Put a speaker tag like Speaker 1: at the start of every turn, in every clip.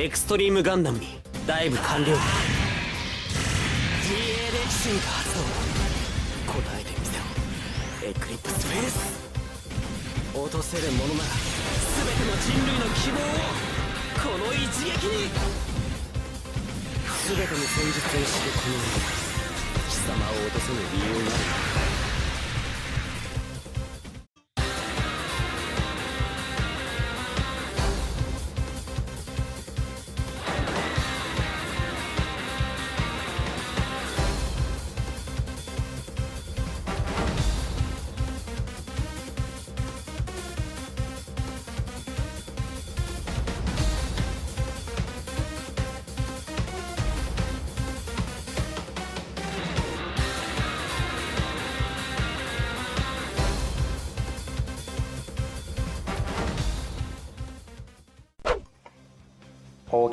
Speaker 1: エクストリームガンダムにダイブ完了。GA 歴進化発動答えてみせろ。エクリプスフェイス。落とせるものなら全ての人類の希望をこの一撃に。全ての戦術を知るこの俺が貴様を落とせぬ理由になる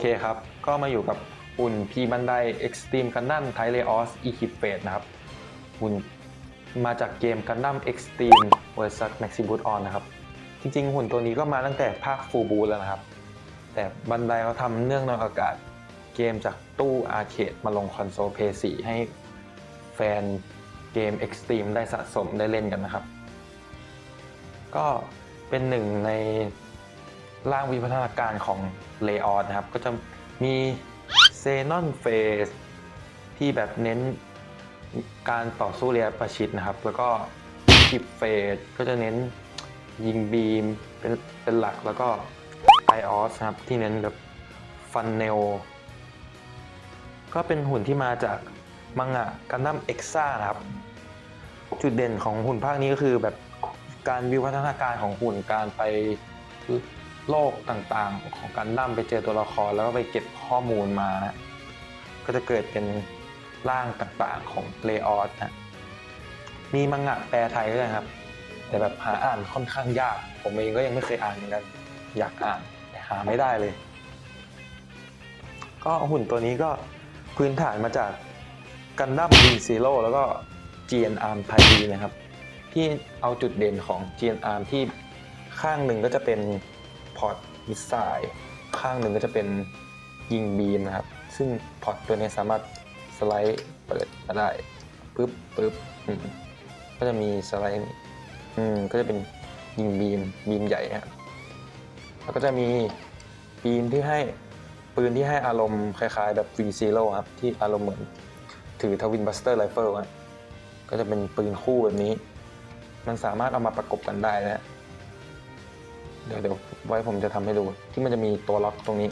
Speaker 2: เคครับ ก็มาอยู่กับหุ่นพีบันได Extreme Gundam t i l e o s Equip Fate นะครับหุ่นมาจากเกม Gundam Extreme vs Maximus On นะครับ จริง ๆ หุ่นตัวนี้ก็มาตั้งแต่ภาค Full Boot แล้วนะครับ แต่บันไดเขาทำเนื่องในโอกาสเกมจากตู้อาร์เคดมาลงคอนโซล PS4 ให้แฟนเกม Extreme ได้สะสมได้เล่นกันนะครับ ก็เป็นหนึ่งใน ร่างวิวัฒนาการของเลออนนะครับ ก็จะมีเซนอนเฟสที่แบบเน้นการต่อสู้ระยะประชิดนะครับ แล้วก็คิปเฟสก็จะเน้นยิงบีมเป็นเป็นหลักแล้วก็ไอออสนะครับ ที่เน้นแบบฟันเนลก็เป็นหุ่นที่มาจากมังงะกันดั้มเอ็กซ่านะครับ จุดเด่นของหุ่นภาคนี้ก็คือแบบการวิวัฒนาการของหุ่นการไป โลกต่างๆ ของการดั้มไปเจอตัวละครแล้วก็ไปเก็บข้อมูลมา ก็จะเกิดเป็นร่างต่างๆของเลออสนะมีมังงะแปลไทยด้วยครับ แต่แบบหาอ่านค่อนข้างยาก ผมเองก็ยังไม่เคยอ่านเหมือนกัน อยากอ่านแต่หาไม่ได้เลย ก็หุ่นตัวนี้ก็พื้นฐานมาจากกันดั้มวีซีโร่แล้วก็ GN Arm ไทยนะครับ ที่เอาจุดเด่นของ GN Arm ที่ข้างหนึ่งก็จะเป็น พอร์ตมิสไซล์ข้างหนึ่งก็จะเป็นยิงบีมนะครับ ซึ่งพอร์ตตัวนี้สามารถสไลด์เปิดมาได้ปึ๊บปึ๊บก็จะมีสไลด์นี่อืมก็จะเป็นยิงบีมบีมใหญ่ครับแล้วก็จะมีบีมที่ให้ปืนที่ให้อารมณ์คล้ายๆ แบบ V Zero ครับที่อารมณ์เหมือนถือทวินบัสเตอร์ไรเฟิลก็จะเป็นปืนคู่แบบนี้ มันสามารถเอามาประกบกันได้นะ เดี๋ยวเดี๋ยวไว้ผมจะทำให้ดู ที่มันจะมีตัวล็อกตรงนี้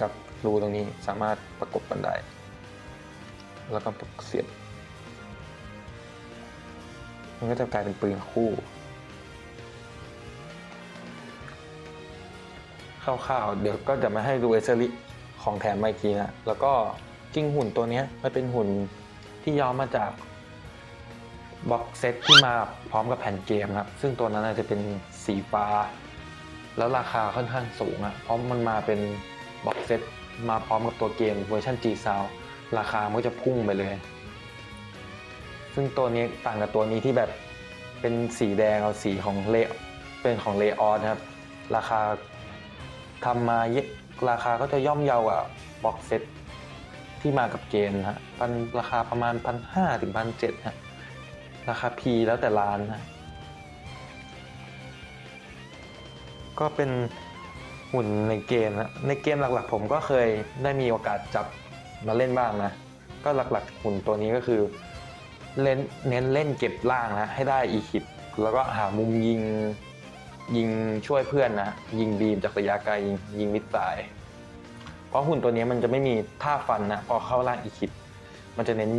Speaker 2: กับรูตรงนี้สามารถประกบกันได้ แล้วก็เสียบมันก็จะกลายเป็นปืนคู่คร่าวๆเดี๋ยวก็จะมาให้ดูเอเซอริของแถมไมาอีกทีนะ แล้วก็จริงหุ่นตัวนี้มันเป็นหุ่นที่ย้อมมาจาก บ็อกเซตที่มาพร้อมกับแผ่นเกมครับ ซึ่งตัวนั้นอาจจะเป็นสีฟ้า แล้วราคาค่อนข้างสูงอะเพราะมันมาเป็นบ็อกเซตมาพร้อมกับตัวเกมเวอร์ชัน G s o u n d ราคามันก็จะพุ่งไปเลย ซึ่งตัวนี้ต่างกับตัวนี้ที่แบบเป็นสีแดงเอาสีของเลเป็นของเลออนนครับ ราคาทำมาเยราคาก็จะย่อมเยาวกว่าบ็อกเซตที่มากับเกมนะฮะพันราคาประมาณพันห้าถึงพันเจ็ดฮะ ราคา P แล้วแต่ร้านนะก็เป็นหุ่นในเกมนะในเกมหลักๆ ผมก็เคยได้มีโอกาสจับมาเล่นบ้างนะ ก็หลักๆหุ่นตัวนี้ก็คือเล่นเน้นเล่นเก็บล่างนะ ให้ได้อีคิปแล้วก็หามุมยิงยิงช่วยเพื่อนนะ ยิงบีมจากระยะไกลยิงยิงมิดสาย เพราะหุ่นตัวนี้มันจะไม่มีท่าฟันนะพอเข้าล่างอีคิปมันจะเน้น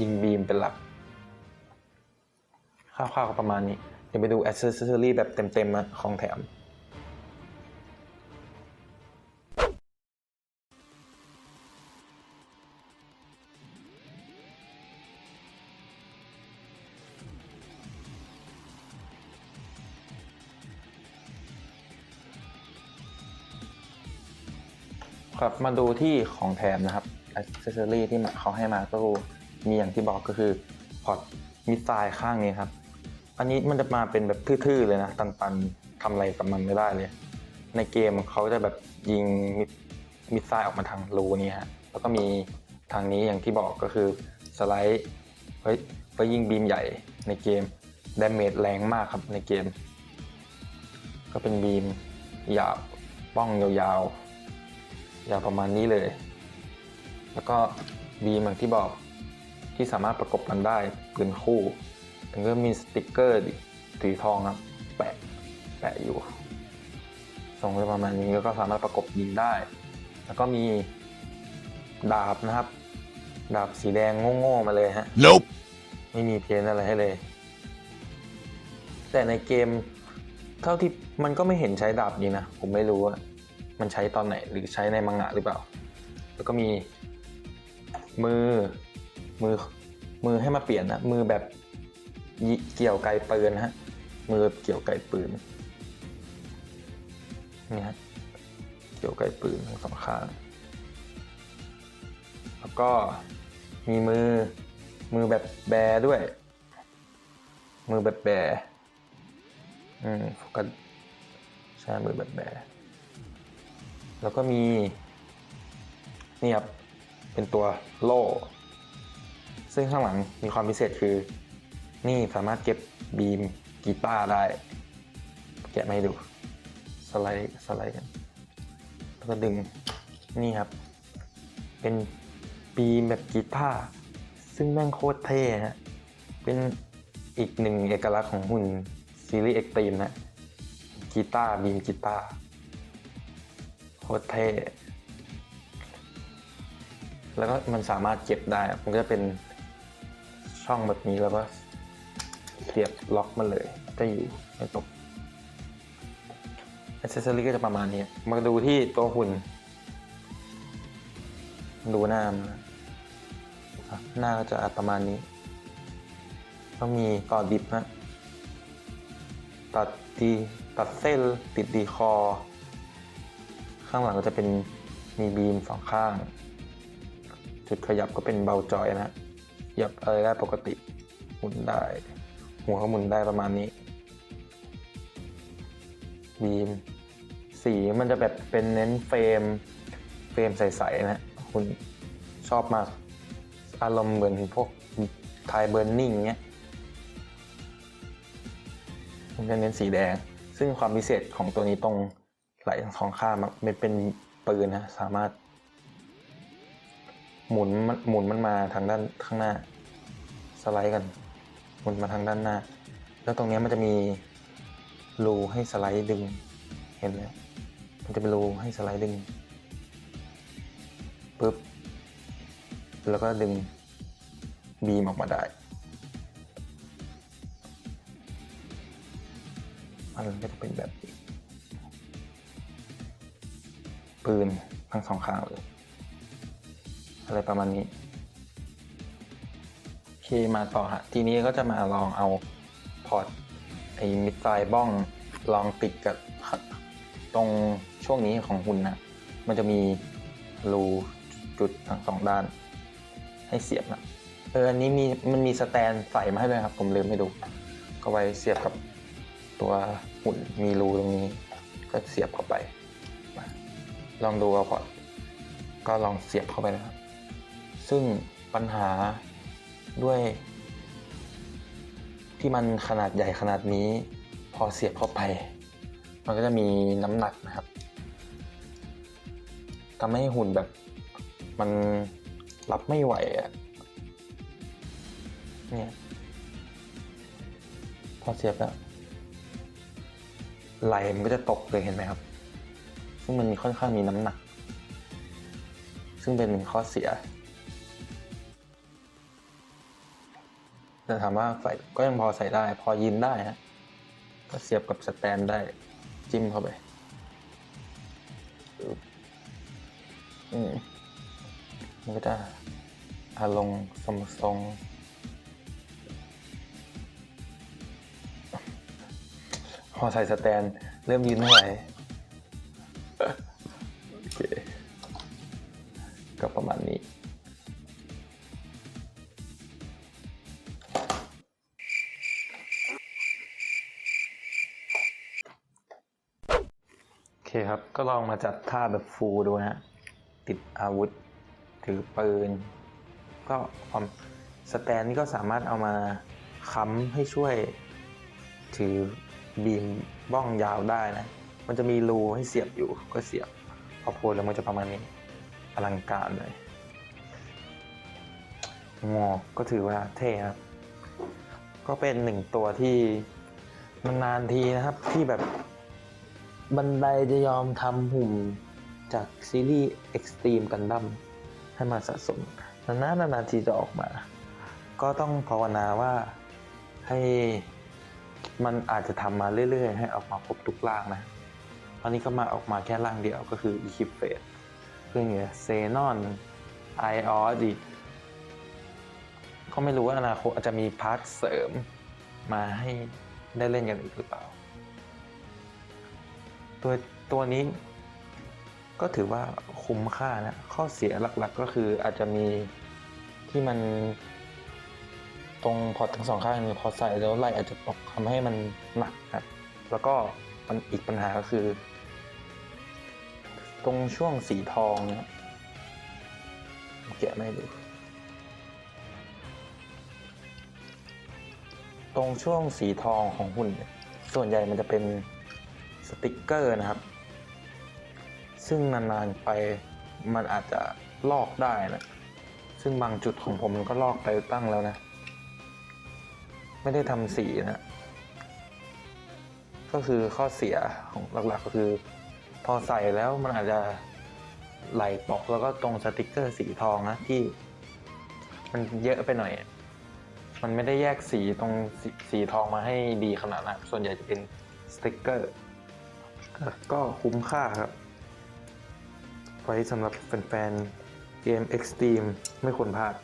Speaker 2: ยิงบีมเป็นหลัก คร่าวๆก็ประมาณนี้ เดี๋ยวไปดู a อ c เซอรี่แบบเต็มๆอะของแถมครับมาดูที่ของแถมนะครับอ c เซอรี่ที่เขาให้มาก็มีอย่างที่บอกก็คือพอร์ตมิสไซล์ข้างนี้ครับ อันนี้มันจะมาเป็นแบบทื่อๆเลยนะ ตันๆทำอะไรกับมันไม่ได้เลย ในเกมเขาจะแบบยิงมิดมิดไซล์ออกมาทางรูนี้ฮะ แล้วก็มีทางนี้อย่างที่บอกก็คือสไลด์ไว้ไว้ยิงบีมใหญ่ในเกมดาเมจแรงมากครับในเกม ก็เป็นบีมหยาบป้องยาวๆ ยาวประมาณนี้เลย แล้วก็บีมอย่างที่บอกที่สามารถประกบกันได้ปืนคู่ ถึงก็มีสติกเกอร์สีทองครับ แปะแปะอยู่ทรงไว้ประมาณนี้แล้วก็สามารถประกบยิงได้ แล้วก็มีดาบนะครับ ดาบสีแดงโง่ๆมาเลยฮะ
Speaker 3: Nope.
Speaker 2: ไม่มีเพียนอะไรให้เลย แต่ในเกมเท่าที่มันก็ไม่เห็นใช้ดาบนี้นะ ผมไม่รู้ว่า มันใช้ตอนไหนหรือใช้ในมังงะหรือเปล่า แล้วก็มีมือมือมือให้มาเปลี่ยนนะมือแบบยิ เกี่ยวไกลปืนฮะ มือเกี่ยวไกลปืนนี่ฮะเกี่ยวไกลปืนทั้งสองข้างแล้วก็มีมือมือแบบแบร์ด้วย มือแบบแบร์อืมโฟกัสใช่มือแบบแบร์แล้วก็มีนี่ครับเป็นตัวโล่ ซึ่งข้างหลังมีความพิเศษคือ นี่สามารถเก็บบีมกีตาร์ได้ แกะมาดู สไลด์สไลด์กันแล้วก็ดึงนี่ครับ เป็นบีมแบบกีตาร์ซึ่งแม่งโคตรเท่ฮะเป็นอีกหนึ่งเอกลักษณ์ของหุ่นซีรีส์เอ็กตรีมนะกีตาร์บีมกีตาร์โคตรเท่แล้วก็มันสามารถเก็บได้ มันก็จะเป็นช่องแบบนี้แล้วก็ เสียบล็อกมันเลยจะอยู่ไม่ตกอ c เซสซอรี่ก็จะประมาณนี้ มาดูที่ตัวหุ่น ดูหน้ามันนะหน้าก็จะประมาณนี้ ก็มีต่อดิบนะตัดดีตัดเส้นติดดีคอ ข้างหลังก็จะเป็นมีบีมสองข้าง จุดขยับก็เป็นเบาจอยนะขยับอะไรได้ปกติหมุนได้ หัวก็หมุนได้ประมาณนี้บีมสีมันจะแบบเป็นเน้นเฟรม เฟรมใสๆนะคุณชอบมาก อารมณ์เหมือนพวกไทยเบิร์นนิ่งเงี้ยมันจะเน้นสีแดง ซึ่งความพิเศษของตัวนี้ตรงไหลทั้งสองข้างมันเป็นปืนนะสามารถ หมุนมันหมุนมันมาทางด้านข้างหน้า สไลด์กัน หมุนมาทางด้านหน้า แล้วตรงนี้มันจะมีรูให้สไลด์ดึง เห็นไหมมันจะเป็นรูให้สไลด์ดึงปุ๊บ แล้วก็ดึงบีมออกมาได้มันก็จะเป็นแบบนี้ปืนทั้งสองข้างเลย อะไรประมาณนี้ มาต่อฮะ ทีนี้ก็จะมาลองเอาพอร์ตไอ้มิดไซบ้องลองติดกับตรงช่วงนี้ของหุ่นนะ มันจะมีรูจุดทั้งสองด้าน ให้เสียบนะเอออันนี้มีมันมีสแตนใส่มาให้ด้วยครับ ผมลืมไม่ดู ก็ไว้เสียบกับตัวหุ่นมีรูตรงนี้ ก็เสียบเข้าไป ลองดูเอาพอร์ตก็ลองเสียบเข้าไปนะครับ ซึ่งปัญหา ด้วย ที่มันขนาดใหญ่ขนาดนี้ พอเสียบเข้าไป มันก็จะมีน้ำหนักนะครับทำให้หุ่นแบบมันรับไม่ไหวอะเนี่ยพอเสียบแล้วไหลมันก็จะตกเลยเห็นไหมครับ ซึ่งมันมีค่อนข้างมีน้ำหนัก ซึ่งเป็นหนึ่งข้อเสีย แต่ถามว่าใส่ก็ยังพอใส่ได้ พอยินได้ฮะก็เสียบกับสแตนได้จิ้มเข้าไปอืมมันก็จะอาลงสมทรงพอใส่สแตน เริ่มยืนไม่ไหวโอเคก็ประมาณนี้ คครับครับ ก็ลองมาจัดท่าแบบฟูลดูนะฮะติดอาวุธ ถือปืน ก็ความสแตนนี่ก็สามารถเอามาค้ำให้ช่วย ถือบีมบ้องยาวได้นะ มันจะมีรูให้เสียบอยู่ก็เสียบพอโพลแล้วมันจะประมาณนี้ อลังการเลยงอกก็ถือว่าเท่ครับ ก็เป็นหนึ่งตัวที่นานๆทีนะครับที่แบบ บันไดจะยอมทำหุ่มจากซีรีส์ Extreme Gundam ให้มาสะสมนานๆนานๆทีจะออกมา ก็ต้องภาวนาว่าให้มันอาจจะทำมาเรื่อยๆ ให้ออกมาครบทุกร่างนะ ตอนนี้ก็มาออกมาแค่ร่างเดียวก็คือ e q u i p f a t e เรื่องเงี้ยเซนอนไอออสอีกก็ไม่รู้ว่าอนาคตอาจจะมีพาร์ทเสริมมาให้ได้เล่นกันอีกหรือเปล่า ตัวตัวนี้ก็ถือว่าคุ้มค่านะ ข้อเสียหลักๆก็คืออาจจะมีที่มันตรงพอทั้งสองข้างนี้พอใส่แล้วไหลอาจจะตกทำให้มันหนักครับ แล้วก็มันอีกปัญหาก็คือ ตรงช่วงสีทองเนี่ยแกะไม่ดูตรงช่วงสีทองของหุ่น ส่วนใหญ่มันจะเป็น สติกเกอร์นะครับ ซึ่งนานๆไปมันอาจจะลอกได้นะ ซึ่งบางจุดของผมมันก็ลอกไปตั้งแล้วนะ ไม่ได้ทำสีนะ ก็คือข้อเสียของหลักๆก็คือ พอใส่แล้วมันอาจจะไหลตกแล้วก็ตรงสติกเกอร์สีทองนะที่ มันเยอะไปหน่อยมันไม่ได้แยกสีตรงสสีทองมาให้ดีขนาดนั้นส่วนใหญ่จะเป็นสติกเกอร์ ก็คุ้มค่าครับ ไว้สำหรับแฟนๆ เกม Extreme ไม่ควรพลาด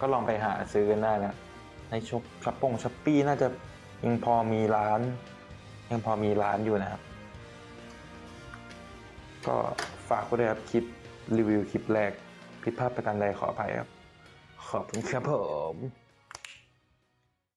Speaker 2: ก็ลองไปหาซื้อกันได้นะในช็อปช้อปปงช้อปปี้น่าจะยังพอมีร้าน ยังพอมีร้านอยู่นะครับ ก็ฝากไว้ด้วยครับคลิปรีวิวคลิปแรกผิดพลาดประการใดขออภัยครับ ขอบคุณครับผม